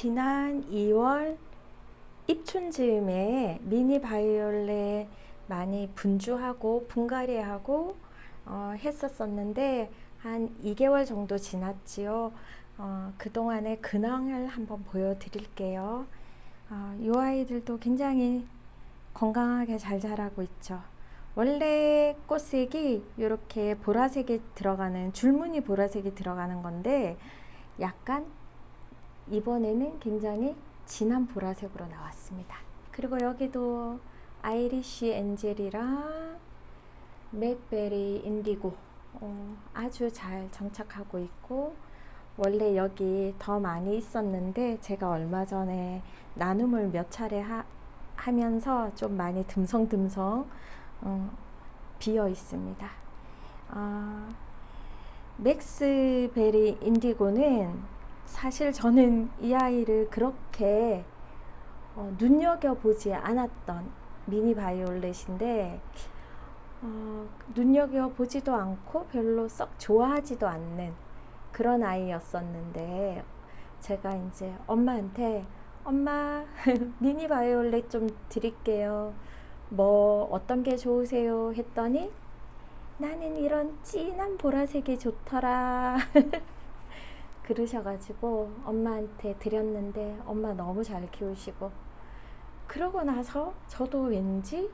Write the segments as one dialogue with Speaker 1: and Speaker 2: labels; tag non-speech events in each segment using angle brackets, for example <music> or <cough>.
Speaker 1: 지난 2월 입춘 즈음에 미니 바이올렛 많이 분주하고 분갈이하고 어, 했었었는데 한 2개월 정도 지났지요. 어, 그동안의 근황을 한번 보여드릴게요. 어, 이 아이들도 굉장히 건강하게 잘 자라고 있죠. 원래 꽃색이 이렇게 보라색이 들어가는 줄무늬 보라색이 들어가는 건데 약간 이번에는 굉장히 진한 보라색으로 나왔습니다. 그리고 여기도 아이리쉬 엔젤이랑 맥베리 인디고 어, 아주 잘 정착하고 있고 원래 여기 더 많이 있었는데 제가 얼마 전에 나눔을 몇 차례 하, 하면서 좀 많이 듬성듬성 어, 비어 있습니다. 아, 맥스베리 인디고는 사실 저는 이 아이를 그렇게 어, 눈여겨보지 않았던 미니 바이올렛인데 어, 눈여겨보지도 않고 별로 썩 좋아하지도 않는 그런 아이였었는데 제가 이제 엄마한테 엄마 <laughs> 미니 바이올렛 좀 드릴게요. 뭐 어떤 게 좋으세요? 했더니 나는 이런 진한 보라색이 좋더라. <laughs> 그러셔가지고 엄마한테 드렸는데 엄마 너무 잘 키우시고 그러고 나서 저도 왠지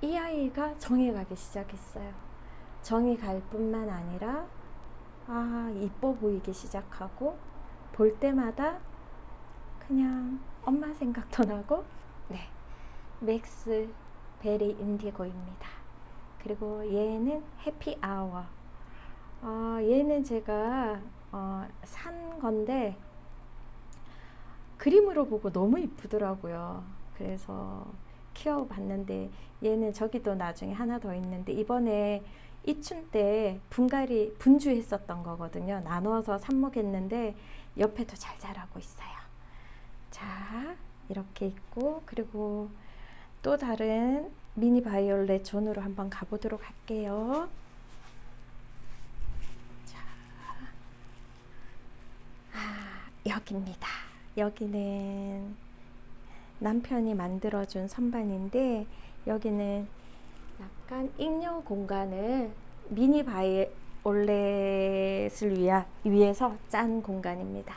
Speaker 1: 이 아이가 정이 가기 시작했어요. 정이 갈 뿐만 아니라 아 이뻐 보이기 시작하고 볼 때마다 그냥 엄마 생각도 나고 네 맥스 베리 인디고입니다. 그리고 얘는 해피 아워. 어, 얘는 제가 어, 산 건데 그림으로 보고 너무 이쁘더라고요. 그래서 키워봤는데 얘는 저기도 나중에 하나 더 있는데 이번에 이춘 때 분갈이 분주했었던 거거든요. 나눠서 삽목했는데 옆에도 잘 자라고 있어요. 자 이렇게 있고 그리고 또 다른 미니 바이올렛 존으로 한번 가보도록 할게요. 자, 아, 여기입니다. 여기는 남편이 만들어준 선반인데 여기는 약간 잉여 공간을 미니 바이올렛을 위하, 위해서 짠 공간입니다.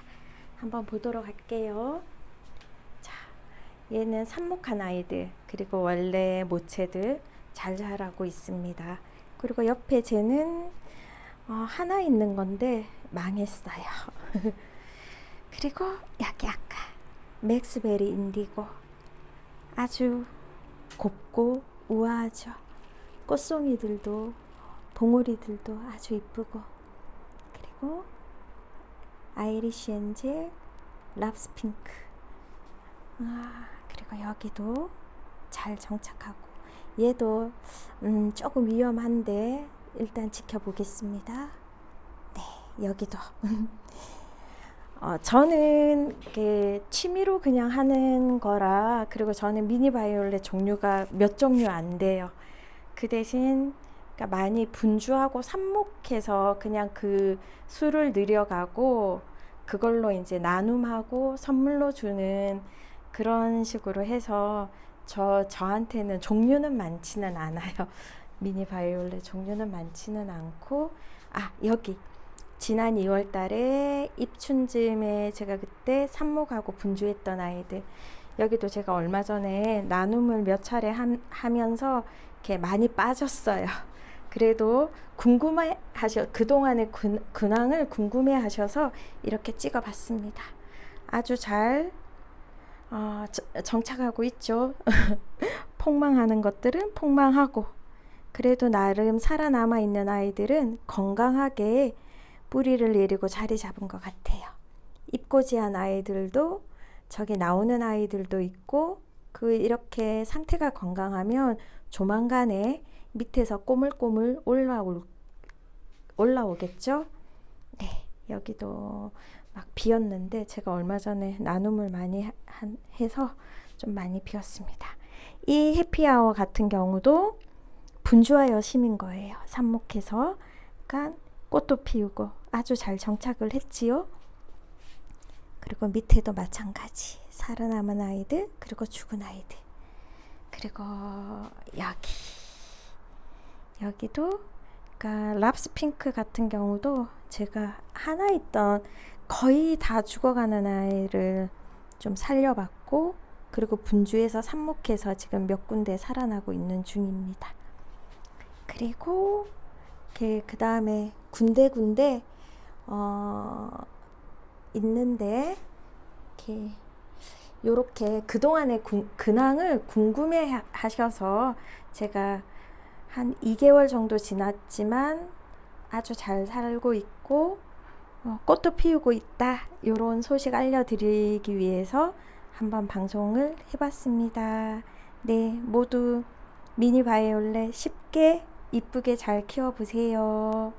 Speaker 1: 한번 보도록 할게요. 자, 얘는 삽목한 아이들 그리고 원래 모체들 잘 자라고 있습니다. 그리고 옆에 쟤는 어, 하나 있는 건데 망했어요. <laughs> 그리고 여기 아까 맥스베리 인디고 아주 곱고 우아하죠. 꽃송이들도 봉우리들도 아주 이쁘고 그리고 아이리쉬 엔젤 랍스핑크 아, 그리고 여기도 잘 정착하고 얘도 음, 조금 위험한데 일단 지켜보겠습니다. 네, 여기도 <laughs> 어, 저는 취미로 그냥 하는 거라 그리고 저는 미니 바이올렛 종류가 몇 종류 안 돼요. 그 대신 그러니까 많이 분주하고 삽목해서 그냥 그 수를 늘려가고 그걸로 이제 나눔하고 선물로 주는 그런 식으로 해서 저 저한테는 종류는 많지는 않아요. <laughs> 미니 바이올렛 종류는 많지는 않고 아 여기 지난 2월 달에 입춘 즈음에 제가 그때 삽목하고 분주했던 아이들 여기도 제가 얼마 전에 나눔을 몇 차례 함, 하면서 이렇게 많이 빠졌어요. <laughs> 그래도 궁금해 하셔 그동안의 근, 근황을 궁금해 하셔서 이렇게 찍어 봤습니다. 아주 잘 어, 정착하고 있죠. <laughs> 폭망하는 것들은 폭망하고 그래도 나름 살아남아 있는 아이들은 건강하게 뿌리를 내리고 자리 잡은 것 같아요. 입고지한 아이들도 저기 나오는 아이들도 있고 그 이렇게 상태가 건강하면 조만간에 밑에서 꼬물꼬물 올라올 올라오겠죠? 네, 여기도 막 비었는데 제가 얼마 전에 나눔을 많이 하, 한, 해서 좀 많이 비었습니다. 이 해피아워 같은 경우도 분주하여 심인 거예요. 삽목해서 그러니까 꽃도 피우고 아주 잘 정착을 했지요. 그리고 밑에도 마찬가지. 살아남은 아이들, 그리고 죽은 아이들. 그리고 여기. 여기도 그러니까 랍스 핑크 같은 경우도 제가 하나 있던 거의 다 죽어가는 아이를 좀 살려봤고 그리고 분주해서 삽목해서 지금 몇 군데 살아나고 있는 중입니다. 그리고 이렇게 그 다음에 군데군데 어 있는데 이렇게 요렇게 그동안의 군- 근황을 궁금해 하셔서 제가 한 2개월 정도 지났지만 아주 잘 살고 있고 어, 꽃도 피우고 있다. 이런 소식 알려드리기 위해서 한번 방송을 해봤습니다. 네, 모두 미니 바이올렛 쉽게 이쁘게 잘 키워보세요.